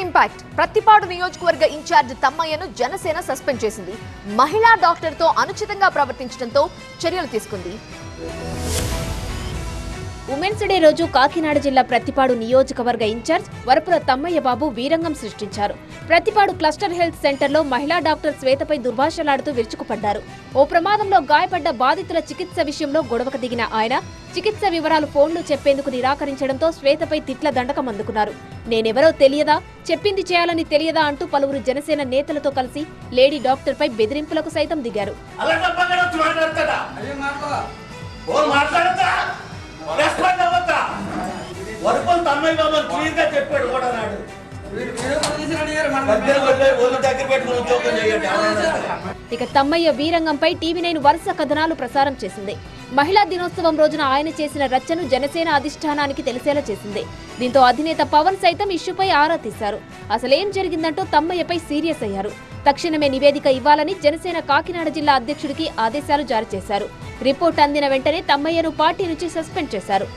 Headline impact Prathipadu నియోజకవర్గ incharge తమ్మయ్యను Janasena suspend చేసింది. మహిళా డాక్టర్తో అనుచితంగా ప్రవర్తించడంతో చర్యలు తీసుకుంది. ఉమెన్స్ డే రోజు కాకినాడ జిల్లా ప్రతిపాడు నియోజకవర్గ ఇన్ఛార్జ్ వరపుల తమ్మయ్య బాబు వీరంగం సృష్టించారు. ప్రతిపాడు క్లస్టర్ హెల్త్ సెంటర్లో మహిళా డాక్టర్ శ్వేతపై దుర్భాషలాడుతూ విరుచుకుపడ్డారు. ఓ ప్రమాదంలో గాయపడ్డ బాధితుల చికిత్స విషయంలో గొడవకు దిగిన ఆయన చికిత్స వివరాలు ఫోన్లో చెప్పేందుకు నిరాకరించడంతో శ్వేతపై తిట్ల దండకం అందుకున్నారు. నేనెవరో తెలియదా? చెప్పింది చేయాలని తెలియదా? అంటూ పలువురు జనసేన నేతలతో కలిసి లేడీ డాక్టర్పై బెదిరింపులకు సైతం దిగారు. వరపల్ తమ్మయ్య బాబు క్లియర్గా చెప్పాడు కూడా నాడు. ఇక తమ్మయ్య వీరంగంపై టీవీ నైన్ వరుస కథనాలు ప్రసారం చేసింది. మహిళా దినోత్సవం రోజున ఆయన చేసిన రచ్చను జనసేన అధిష్టానానికి తెలిసేలా చేసింది. దీంతో అధినేత పవన్ సైతం ఇష్యూపై ఆరా తీశారు. అసలేం జరిగిందంటూ తమ్మయ్యపై సీరియస్ అయ్యారు. తక్షణమే నివేదిక ఇవ్వాలని జనసేన కాకినాడ జిల్లా అధ్యక్షుడికి ఆదేశాలు జారీ చేశారు. రిపోర్ట్ అందిన వెంటనే తమ్మయ్యను పార్టీ నుంచి సస్పెండ్ చేశారు.